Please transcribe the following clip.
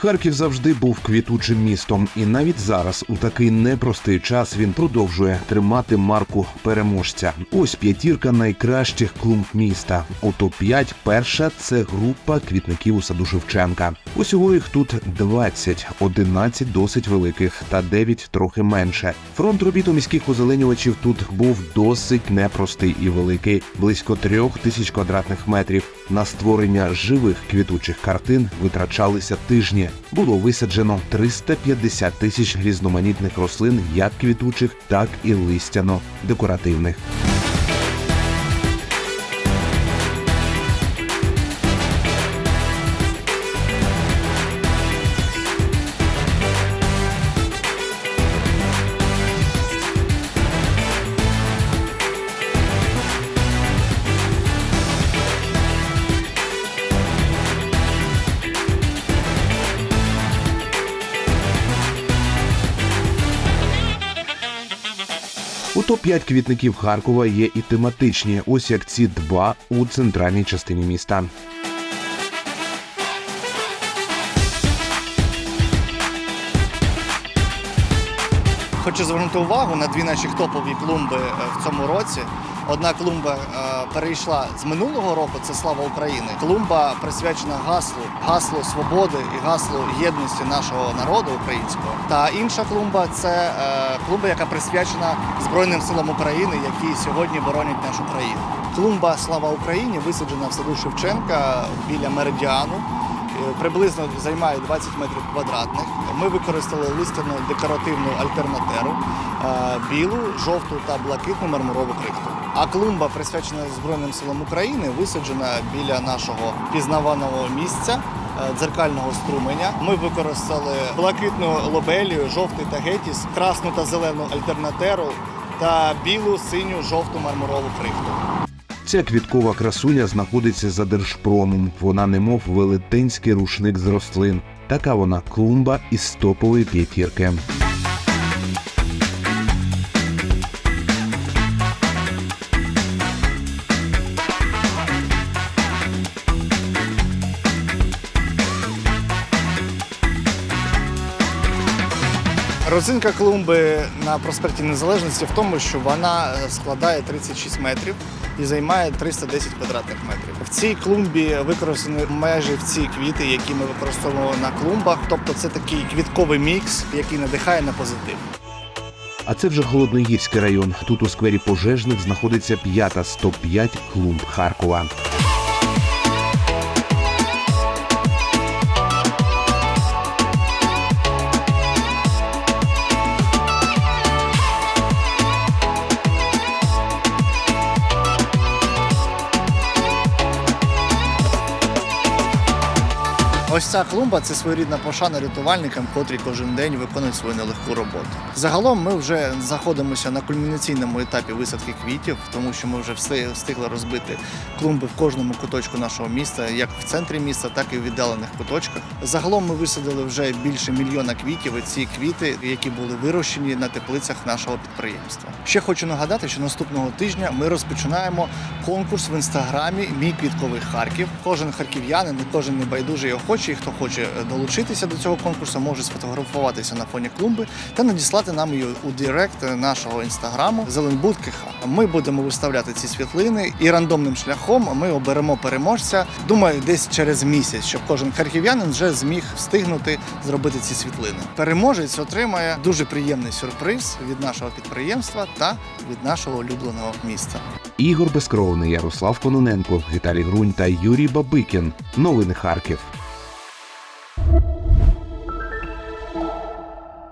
Харків завжди був квітучим містом, і навіть зараз, у такий непростий час, він продовжує тримати марку переможця. Ось п'ятірка найкращих клумб міста. 5 перша це група квітників у саду Шевченка. Усього їх тут 20, 11 досить великих та 9 трохи менше. Фронт робіт у міських озеленювачів тут був досить непростий і великий, близько трьох тисяч квадратних метрів. На створення живих квітучих картин витрачалися тижні. Було висаджено 350 тисяч різноманітних рослин, як квітучих, так і листяно-декоративних. У топ-5 квітників Харкова є і тематичні, ось як ці два у центральній частині міста. Хочу звернути увагу на дві наші топові клумби е, в цьому році. Одна клумба е, перейшла з минулого року, це слава України. Клумба присвячена гаслу, гаслу свободи і гаслу єдності нашого народу українського. Та інша клумба це е, клумба, яка присвячена Збройним силам України, які сьогодні боронять нашу країну. Клумба Слава Україні висаджена в саду Шевченка біля меридіану. Е, Приблизно займає 20 метрів квадратних. Ми використали листяну декоративну альтернатеру білу, жовту та блакитну мармурову крихту. А клумба, присвячена Збройним силам України, висаджена біля нашого пізнаваного місця. е, Дзеркального струменя ми використали блакитну лобелію, жовтий тагетіс, красну та зелену альтернатеру та білу, синю, жовту мармурову крихту. Ця квіткова красуня знаходиться за держпромом. Вона немов велетенський рушник з рослин. Така вона клумба із топової п'ятірки. Родзинка клумби на проспекті Незалежності в тому, що вона е, складає 36 метрів і займає 310 квадратних метрів. В цій клумбі використані майже всі квіти, які ми використовуємо на клумбах. Тобто це такий квітковий мікс, який надихає на позитив. А це вже Холодногірський район. Тут у сквері пожежних знаходиться п'ята з топ-5 клумб Харкова. Ось ця клумба це своєрідна пошана рятувальникам, котрі кожен день виконують свою нелегку роботу. Загалом ми вже знаходимося на кульмінаційному етапі висадки квітів, тому що ми вже встиг- встигли розбити клумби в кожному куточку нашого міста, як в центрі міста, так і в віддалених куточках. Загалом ми висадили вже більше мільйона квітів. І ці квіти, які були вирощені на теплицях нашого підприємства. Ще хочу нагадати, що наступного тижня ми розпочинаємо конкурс в інстаграмі Мій квітковий Харків. Кожен харків'янин, кожен небайдужий охочий, хто хоче е, долучитися до цього конкурсу, може сфотографуватися на фоні клумби та надіслати нам її у директ нашого інстаграму Зеленбуд КХ. Ми будемо виставляти ці світлини і рандомним шляхом ми оберемо переможця. Думаю, десь через місяць, щоб кожен харків'янин вже зміг встигнути зробити ці світлини. Переможець отримає дуже приємний сюрприз від нашого підприємства та від нашого улюбленого міста. Ігор Безкровний, Ярослав Кононенко, Віталій Грунь та Юрій Бабикін. Новини Харків.